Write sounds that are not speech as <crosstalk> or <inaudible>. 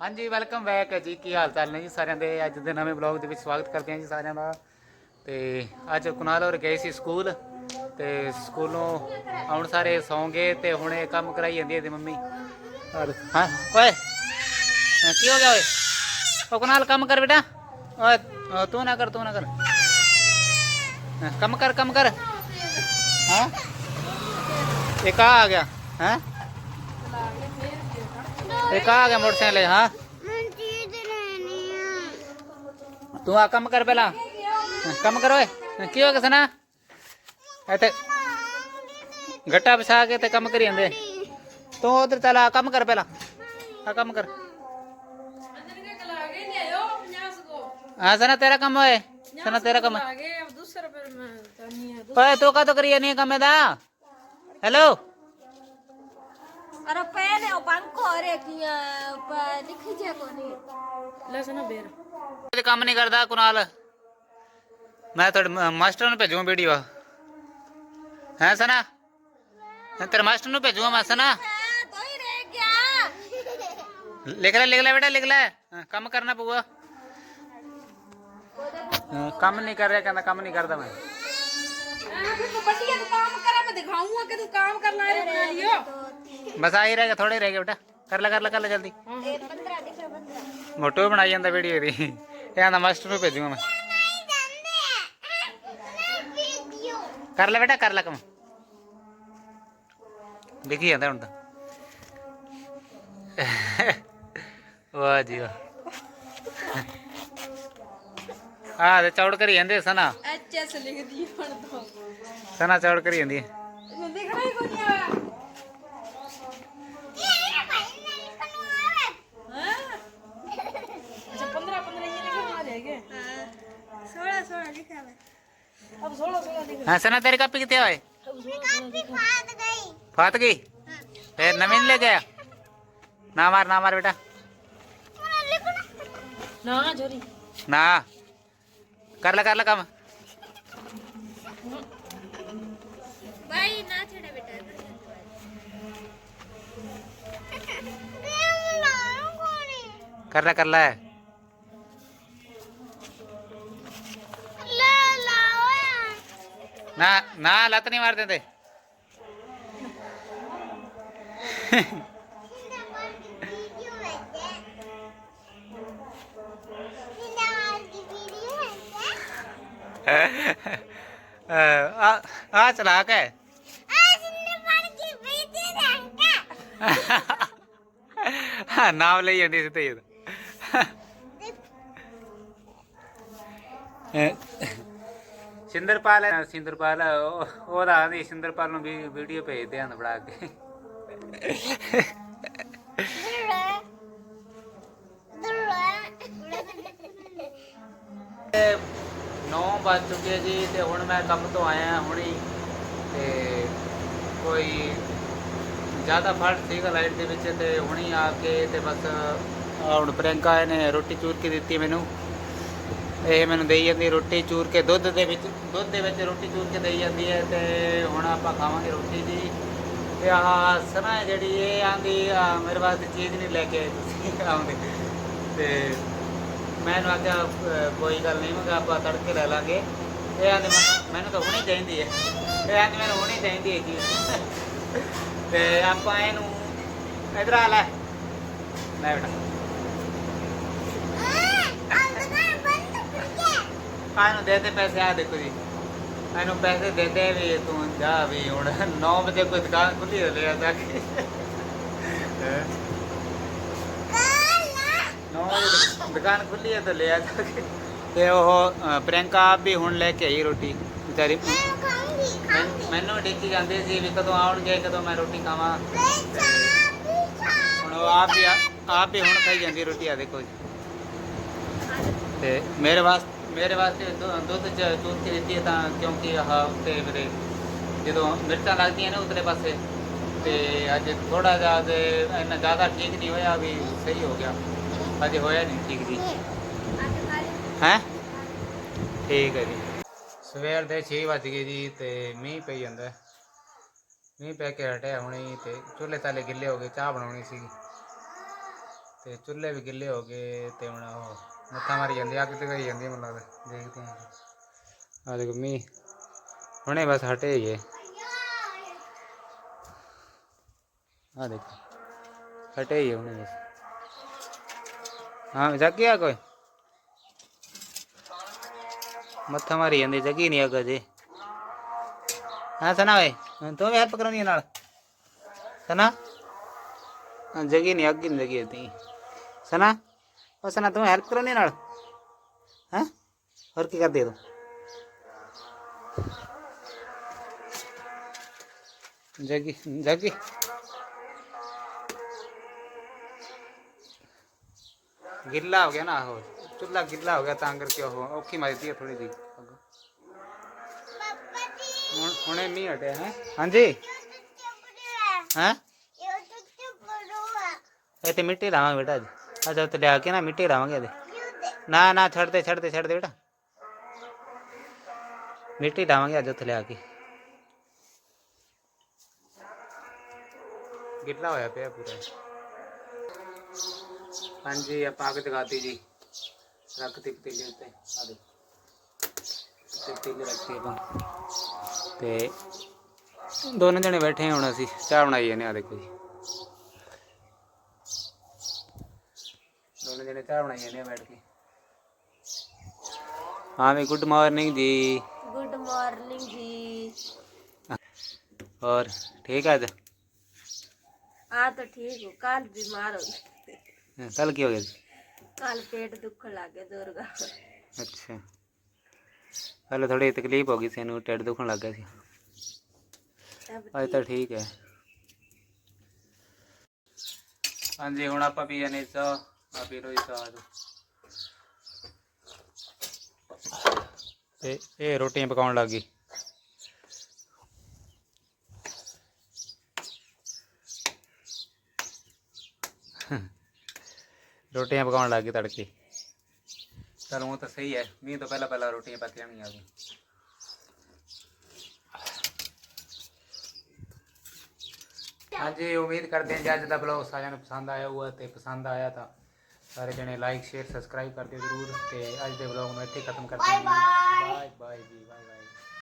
ਹਾਂਜੀ welcome back ਜੀ। ਕੀ ਹਾਲ ਚਾਲ ਨੇ ਜੀ ਸਾਰਿਆਂ ਦੇ? ਅੱਜ ਦੇ ਨਵੇਂ ਬਲੌਗ ਦੇ ਵਿੱਚ ਸਵਾਗਤ ਕਰਦੇ ਹਾਂ ਜੀ ਸਾਰਿਆਂ ਦਾ। ਤੇ ਅੱਜ ਕੁਨਾਲ ਹੋਰ ਗਏ ਸੀ ਸਕੂਲ। ਤੇ ਸਕੂਲੋਂ ਆਉਣ ਸਾਰੇ ਸੌਂ ਗਏ ਤੇ ਹੁਣ ਇਹ ਕੰਮ ਕਰਾਈ ਜਾਂਦੀ ਹੈ ਇਹਦੀ ਮੰਮੀ। ਹਾਂ ਓਏ। ਹਾਂ, ਕੀ ਹੋ ਗਿਆ ਓਏ? ਉਹ ਕੁਨਾਲ ਕੰਮ ਕਰ ਬੇਟਾ। ਓਏ ਤੂੰ ਨਾ ਕਰ ਤੂੰ ਨਾ ਕਰ। ਹਾਂ, ਕੰਮ ਕਰ ਕੰਮ ਕਰ। ਹਾਂ? ਇੱਕ ਆ ਆ ਗਿਆ। ਹੈ? ਇੱਕ ਆ ਆ ਗਿਆ ਮੋਟਰਸਾਈਕਲ ਹਾਂ ਮਨਜੀਤ ਰਹਿਣੀ ਆ। ਤੂੰ ਆ ਕੰਮ ਕਰ ਪਹਿਲਾਂ। ਕੰਮ ਕਰ ਓਏ। ਕੀ ਹੋ ਗਿਆ ਸਨਾ ਇੱਥੇ ਗੱਟਾ ਵਿਛਾ ਕੇ ਤੇ ਕੰਮ ਕਰੀ ਜਾਂਦੇ। ਤੂੰ ਉਧਰ ਚੱਲ ਆ ਕੰਮ ਕਰ ਪਹਿਲਾਂ। ਆ ਕੰਮ ਕਰ। ਹਾਂ ਸਨਾ ਤੇਰਾ ਕੰਮ ਓਏ। ਸਨਾ ਤੇਰਾ ਕੰਮ। ਓਏ ਤੂੰ ਕਾ ਕਰੀ ਨਹੀਂ ਕੰਮ ਇਹਦਾ ਹੈਲੋ ਅਰੇ નો પંખો રે दिखी जे कोनी लस ना बेर। कुछ काम नहीं करता कुणाल। मैं तो मास्टर ने भेजूं वीडियो है सना? तेरे मास्टर ने भेजूं मैं सना? तो ही रह गया। लिख ले लिख ले बेटा लिख ले। काम करना पऊगा काम नहीं कर रहा कहना काम नहीं करता मैं। काम करा मैं दिखाऊँगा कि तू काम करना ਬਸ ਆਹੀ ਰਹਿ ਗਿਆ ਥੋੜੇ ਰਹਿ ਗਏ ਬੇਟਾ। ਕਰ ਲੈ ਕਰ ਲੈ ਕਰ ਲੈ ਜਲਦੀ। ਮੋਟੂ ਬਣਾਈ ਜਾਂਦਾ ਵੀਡੀਓ ਇਹਦੀ। ਇਹ ਆਂਦਾ ਮਾਸਟਰ ਨੂੰ ਭੇਜੂਗਾ ਮੈਂ ਕਰ ਲੈ ਬੇਟਾ ਕਰ ਲੈ ਕੰਮ। ਦੇਖੀ ਜਾਂਦਾ ਹੁਣ ਤਾਂ। ਵਾਹ ਜੀ ਵਾਹ। ਆ ਤੇ ਚੌੜ ਕਰੀ ਜਾਂਦੇ ਸਨਾ। ਐਚਐਸ ਲਿਖਦੀ ਹੁਣ ਤੋਂ। ਸਨਾ ਚੌੜ ਕਰੀ ਜਾਂਦੀ ਹੈ ਦੇਖਣਾ ਹੀ ਕੋਈ ਨਹੀਂ ਆ। अब सोलो सोलो निकल हाँ सना तेरी कापी कितने आए फाट गई फाट गई फिर नवीन ले गया ना मार ना मार बेटा ना जोरी ना कर ला कर ला काम भाई ना छेड़ा बेटा कर ला कर ला है ਨਾ ਨਾ ਲੱਤ ਨਹੀਂ ਮਾਰ ਦਿੰਦੇ ਆ ਆ ਚਲਾ ਕੇ ਹਾਂ ਨਾਮ ਲਈ ਜਾਂਦੀ ਸੀ ਤੇ ਸਿੰਦਰਪਾਲ ਹੈ ਸਿੰਦਰਪਾਲ ਉਹ- ਉਹਦਾ ਆਂਦੀ ਸਿੰਦਰਪਾਲ ਨੂੰ ਵੀ ਵੀਡੀਓ ਭੇਜਦੇ ਆਂ ਬਣਾ ਕੇ। <laughs> ਤੇ 9 ਵੱਜ ਚੁੱਕੇ ਜੀ ਤੇ ਹੁਣ ਮੈਂ ਕੰਮ ਤੋਂ ਆਇਆ ਹੁਣੀ ਤੇ ਕੋਈ ਜ਼ਿਆਦਾ ਫਲਟ ਸੀਗਾ ਲਾਈਟ ਦੇ ਵਿੱਚ ਤੇ ਹੁਣੀ ਆ ਕੇ ਤੇ ਬਸ ਹੁਣ ਪ੍ਰਿੰਕਾ ਇਹਨੇ ਰੋਟੀ ਚੂਰ ਕੇ ਦਿੱਤੀ ਮੈਨੂੰ। ਇਹ ਮੈਨੂੰ ਦੇਈ ਜਾਂਦੀ ਰੋਟੀ ਚੂਰ ਕੇ ਦੁੱਧ ਦੇ ਵਿੱਚ, ਦੁੱਧ ਦੇ ਵਿੱਚ ਰੋਟੀ ਚੂਰ ਕੇ ਦੇਈ ਜਾਂਦੀ ਹੈ ਤੇ ਹੁਣ ਆਪਾਂ ਖਾਵਾਂਗੇ ਰੋਟੀ ਜੀ। ਤੇ ਆਹ ਸਨਾ ਜਿਹੜੀ, ਇਹ ਆਂਦੀ ਮੇਰੇ ਵਾਸਤੇ ਚੀਜ਼ ਨਹੀਂ ਲੈ ਕੇ ਆਏ ਤੁਸੀਂ ਆਉਂਦੇ। ਤੇ ਮੈਂ ਇਹਨੂੰ ਆਖਿਆ ਕੋਈ ਗੱਲ ਨਹੀਂ, ਮੈਂ ਆਪਾਂ ਤੜਕੇ ਲੈ ਲਾਂਗੇ। ਇਹ ਆਂਦੇ ਮੈਨੂੰ ਮੈਨੂੰ ਤਾਂ ਹੁਣੇ ਚਾਹੀਦੀ ਹੈ। ਇਹ ਆਂਦੇ, ਮੈਨੂੰ ਹੁਣੇ ਚਾਹੀਦੀ ਹੈ ਚੀਜ਼। ਤੇ ਆਪਾਂ ਇਹਨੂੰ, ਇਧਰ ਆ ਲੈ। ਲੈ ਬੇਟਾ ਆ ਇਹਨੂੰ ਦੇ ਦੇ ਪੈਸੇ? ਆ ਦੇਖੋ ਜੀ। ਇਹਨੂੰ ਪੈਸੇ ਦੇ ਦੇ ਵੀ ਤੂੰ ਜਾ ਵੀ ਹੁਣ 9 ਵਜੇ ਕੋਈ ਦੁਕਾਨ ਖੁੱਲੀ ਹੋ ਲਿਆ ਜਾ ਕੇ। ਦੁਕਾਨ ਖੁੱਲੀ ਹੈ ਤਾਂ ਲਿਆ ਜਾ ਕੇ। ਤੇ ਉਹ ਅ, ਪ੍ਰਿਯੰਕਾ ਆਪ ਵੀ ਹੁਣ ਲੈ ਕੇ ਆਈ ਰੋਟੀ। ਵਿਚਾਰੀ ਮੈਨ- ਮੈਨੂੰ ਡਿੱਕੀ ਜਾਂਦੀ ਸੀ ਵੀ ਕਦੋਂ ਆਉਣਗੇ ਕਦੋਂ ਮੈਂ ਰੋਟੀ ਖਾਵਾਂ। ਹੁਣ ਉਹ ਆਪ ਵੀ ਆ- ਆਪ ਵੀ ਹੁਣ ਖਾਈ ਜਾਂਦੀ ਰੋਟੀ ਆ ਦੇਖੋ ਜੀ। ਤੇ ਮੇਰੇ ਵਾਸਤੇ ਮੇਰੇ ਵਾਸਤੇ ਦੁ- ਦੁੱਧ ਚ ਚੂਰ ਕੇ ਦਿੱਤੀ ਹੈ ਤਾਂ ਕਿਉਂਕਿ ਆਹ ਉੱਤੇ ਮੇਰੇ ਜਦੋਂ ਮਿਰਚਾਂ ਲੱਗਦੀਆਂ ਨੇ ਉਤਲੇ ਪਾਸੇ, ਤੇ ਅੱਜ ਥੋੜਾ ਜਿਹਾ ਤੇ ਇੰਨਾ ਜ਼ਿਆਦਾ ਠੀਕ ਨਹੀਂ ਹੋਇਆ ਵੀ ਸਹੀ ਹੋ ਗਿਆ। ਅਜੇ ਹੋਇਆ ਨਹੀਂ ਠੀਕ ਜੀ। ਹੈ? ਠੀਕ ਹੈ ਜੀ। ਸਵੇਰ ਦੇ 6 ਵਜ ਗਏ ਜੀ ਤੇ ਮੀਂਹ ਪਈ ਜਾਂਦਾ। ਹੈ। ਮੀਂਹ ਪੈ ਕੇ ਹਟਿਆ ਹੁਣੇ ਤੇ ਚੁੱਲ੍ਹੇ ਤਾਲੇ ਗਿੱਲੇ ਹੋ ਗਏ, ਚਾਹ ਬਣਾਉਣੀ ਸੀ ਤੇ ਚੁੱਲ੍ਹੇ ਵੀ ਗਿੱਲੇ ਹੋ ਗਏ ਤੇ ਹੁਣ ਉਹ ਮੱਥਾ ਮਾਰੀ ਜਾਂਦੀ, ਅੱਗ ਤੇ ਗਈ ਜਾਂਦੀ ਮੈਨੂੰ ਲੱਗਦਾ, ਦੇਖਦੇ ਹਾਂ ਆ ਦੇਖੋ ਮੀਂਹ ਹੁਣੇ ਬਸ ਹਟੇ ਹੀ ਆ ਦੇਖੋ, ਹਟੇ ਹੀ ਹੁਣੇ ਬਸ। ਹਾਂ, ਜਾਗੀ ਕੋਈ? ਮੱਥਾ ਮਾਰੀ ਜਾਂਦੀ, ਜਗੀ ਨਹੀਂ ਅੱਗ ਅਜੇ। ਹਾਂ, ਸਨਾ ਓਏ, ਤੂੰ ਵੀ ਹੈਲਪ ਕਰਾਉਣੀ ਨਾਲ। ਸਨਾ? ਜਗੀ ਨਹੀਂ, ਅੱਗ ਨਹੀਂ ਜਗੀ ਤੀ ਸਨਾ? ਉਹ ਸਨਾ ਤੂੰ ਹੈਲਪ ਕਰਾਉਣੀ ਹੈ ਨਾਲ ਹਾਂ ਹੋਰ ਕੀ ਕਰਦੀ ਹੈ ਤੂੰ ਜਗੀ ਜਗੀ ਗਿੱਲਾ ਹੋ ਗਿਆ ਨਾ ਉਹ ਚੁੱਲਾ ਗਿੱਲਾ ਹੋ ਗਿਆ ਤਾਂ ਕਰਕੇ ਉਹ ਔਖੀ ਮਾਰਦੀ ਹੈ ਥੋੜੀ ਜੀ ਹੁਣ ਹੁਣੇ ਮੀਂਹ ਹਟਿਆ ਹੈ ਹਾਂਜੀ ਹੈ ਇੱਥੇ ਮਿੱਟੀ ਲਾਵਾਂਗੇ ਬੇਟਾ ਅੱਜ ਅੱਜ ਉੱਤੇ ਲਿਆ ਕੇ ਨਾ ਮਿੱਟੀ ਲਾਵਾਂਗੇ ਇਹਦੇ। ਨਾ ਨਾ, ਛੱਡ ਦੇ ਛੱਡ ਦੇ ਛੱਡ ਦੇ ਬੇਟਾ। ਮਿੱਟੀ ਲਾਵਾਂਗੇ ਅੱਜ ਉੱਥੇ ਲਿਆ ਕੇ। ਗਿੱਲਾ ਹੋਇਆ ਪਿਆ ਪੂਰਾ। ਹਾਂਜੀ, ਆਪਾਂ ਅੱਗ ਜਗਾਤੀ ਜੀ। ਰੱਖਤੀ ਪਤੀਲੇ ਉੱਤੇ। ਆ ਦੇ ਪਤੀਲੇ ਰੱਖੀ ਆਪਾਂ। ਤੇ ਦੋਨੇ ਜਣੇ ਬੈਠੇ ਹੁਣ ਅਸੀਂ। ਚਾਹ ਬਣਾਈ ਜਾਂਦੇ ਆ ਦੇਖੋ ਜੀ। दोनों हाँ मैं good morning ji good morning ji और ठीक है हाँ तो ठीक हूँ कल बीमार हो कल क्या हो गया कल पेट दुख लगे दुर्गा अच्छा पहले थोड़ी तकलीफ़ होगी सू पेट दुखन लग गया अज तो ठीक है हाँ जी हूँ आप पी जाने चाह ਜੀ ਚਾਹ ਤੇ ਇਹ ਰੋਟੀਆਂ ਪਕਾਉਣ ਲੱਗ ਗਈ। ਰੋਟੀਆਂ ਪਕਾਉਣ ਲੱਗ ਗਈ ਤੜਕੇ। ਚਲੋ ਉਹ ਤਾਂ ਸਹੀ ਹੈ ਮੀਂਹ ਤੋਂ ਪਹਿਲਾਂ ਪਹਿਲਾਂ ਰੋਟੀਆਂ ਪੱਕ ਜਾਣਗੀਆਂ ਆ ਗਈ ਹਾਂਜੀ ਉਮੀਦ ਕਰਦੇ ਹਾਂ ਜੀ ਅੱਜ ਦਾ ਬਲੌਗ ਸਾਰਿਆਂ ਨੂੰ ਪਸੰਦ ਆਇਆ ਹੋਊਗਾ ਤੇ ਪਸੰਦ ਆਇਆ ਤਾਂ ਸਾਰੇ ਜਣੇ ਲਾਈਕ ਸ਼ੇਅਰ ਸਬਸਕ੍ਰਾਈਬ ਕਰ ਦਿਓ ਜਰੂਰ ਤੇ ਅੱਜ ਦੇ ਬਲੌਗ ਨੂੰ ਇੱਥੇ ਖਤਮ ਕਰਦੇ ਹਾਂ। Bye bye ji bye bye